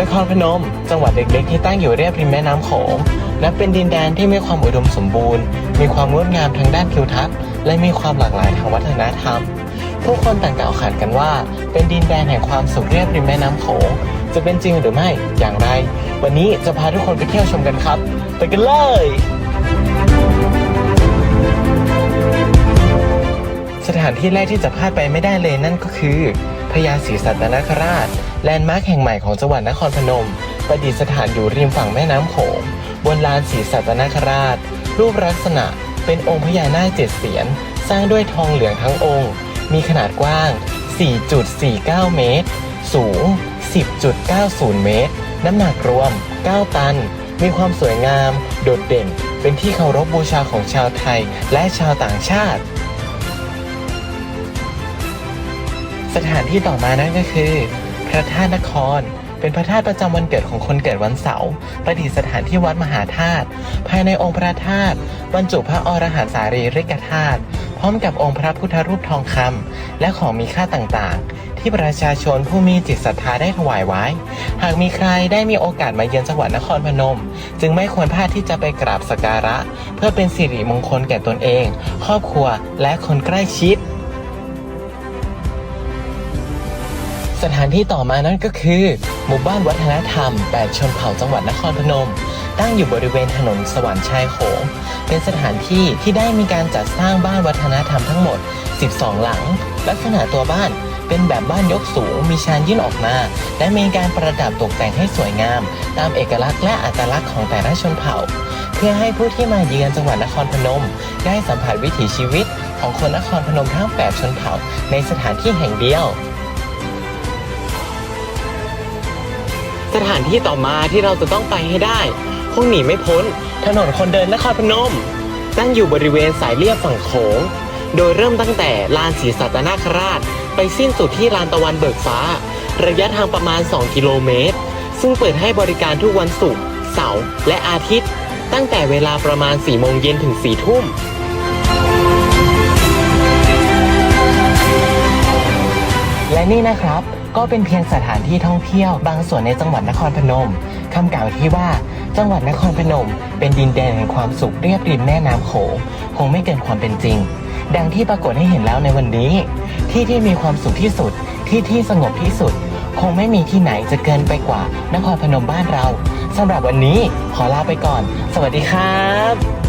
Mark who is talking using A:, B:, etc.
A: นครพนม จังหวัดเล็กๆที่ตั้งอยู่เรียบริมแม่น้ำโขงนับเป็นดินแดนที่มีความอุดมสมบูรณ์ มีความงดงามทางด้านทิวทัศน์ และมีความหลากหลายทางวัฒนธรรม ผู้คนต่างกล่าวขานกันว่า เป็นดินแดนแห่งความสุขเรียบริมแม่น้ำโขงจะเป็นจริงหรือไม่อย่างไร วันนี้จะพาทุกคนไปเที่ยวชมกันครับ ไปกันเลย สถานที่แรกที่จะพลาดไปไม่ได้เลยนั่นก็คือพญาศรีสัตนคราช แลนด์มาร์คแห่งใหม่ของจังหวัดนครพนม ประดิษฐานอยู่ริมฝั่งแม่น้ำโขงบนลานศรีสัตนคราช รูปลักษณะเป็นองค์พญานาคเจ็ดเสียน สร้างด้วยทองเหลืองทั้งองค์ มีขนาดกว้าง 4.49 เมตร สูง 10.90 เมตร น้ำหนักรวม 9 ตัน มีความสวยงาม โดดเด่น เป็นที่เคารพบูชาของชาวไทยและชาวต่างชาติ สถานที่ต่อมานั่นก็คือ พระธาตุนคร เป็นพระธาตุประจำวันเกิดของคนเกิดวันเสาร์ประดิษฐานที่วัดมหาธาตุภายในองค์พระธาตุบรรจุพระอรหันตสารีริกธาตุพร้อมกับองค์พระพุทธรูปทองคำและของมีค่าต่างๆ ที่ประชาชนผู้มีจิตศรัทธาได้ถวายไว้ หากมีใครได้มีโอกาสมาเยือนจังหวัดนครพนม จึงไม่ควรพลาดที่จะไปกราบสักการะ เพื่อเป็นสิริมงคลแก่ตนเอง ครอบครัวและคนใกล้ชิด สถานที่ต่อมานั่นก็คือ หมู่บ้านวัฒนธรรมแปดชนเผ่าจังหวัดนครพนม ตั้งอยู่บริเวณถนนสวรรค์ชายโขงเป็นสถานที่ที่ได้มีการจัดสร้างบ้านวัฒนธรรมทั้งหมด 12 หลัง ลักษณะตัวบ้านเป็นแบบบ้านยกสูงมีชานยื่นออกมา และมีการประดับตกแต่งให้สวยงาม ตามเอกลักษณ์และอัตลักษณ์ของแต่ละชนเผ่า เพื่อให้ผู้ที่มาเยือนจังหวัดนครพนม ได้สัมผัสวิถีชีวิตของคนนครพนมทั้ง 8 ชนเผ่า ในสถานที่แห่งเดียว สถานที่ต่อมาที่เราจะต้องไปให้ได้ คงหนีไม่พ้น ถนนคนเดินนครพนม ตั้งอยู่บริเวณสายเลียบฝั่งโขง โดยเริ่มตั้งแต่ลานศรีสัตนาคราช ไปสิ้นสุดที่ลานตะวันเบิกฟ้า ระยะทางประมาณ 2 กิโลเมตร ซึ่งเปิดให้บริการทุกวันศุกร์เสาร์และอาทิตย์ ตั้งแต่เวลาประมาณ4โมงเย็นถึง4ทุ่ม นี่นะครับ ก็เป็นเพียงสถานที่ท่องเที่ยวบางส่วนในจังหวัดนครพนมคำกล่าวที่ว่าจังหวัดนครพนม เป็นดินแดนแห่งความสุขเรียบริมแม่น้ำโขงคงไม่เกินความเป็นจริง ดังที่ปรากฏให้เห็นแล้วในวันนี้ ที่ที่มีความสุขที่สุด ที่ที่สงบที่สุด คงไม่มีที่ไหนจะเกินไปกว่านครพนมบ้านเราสำหรับวันนี้ขอลาไปก่อน สวัสดีครับ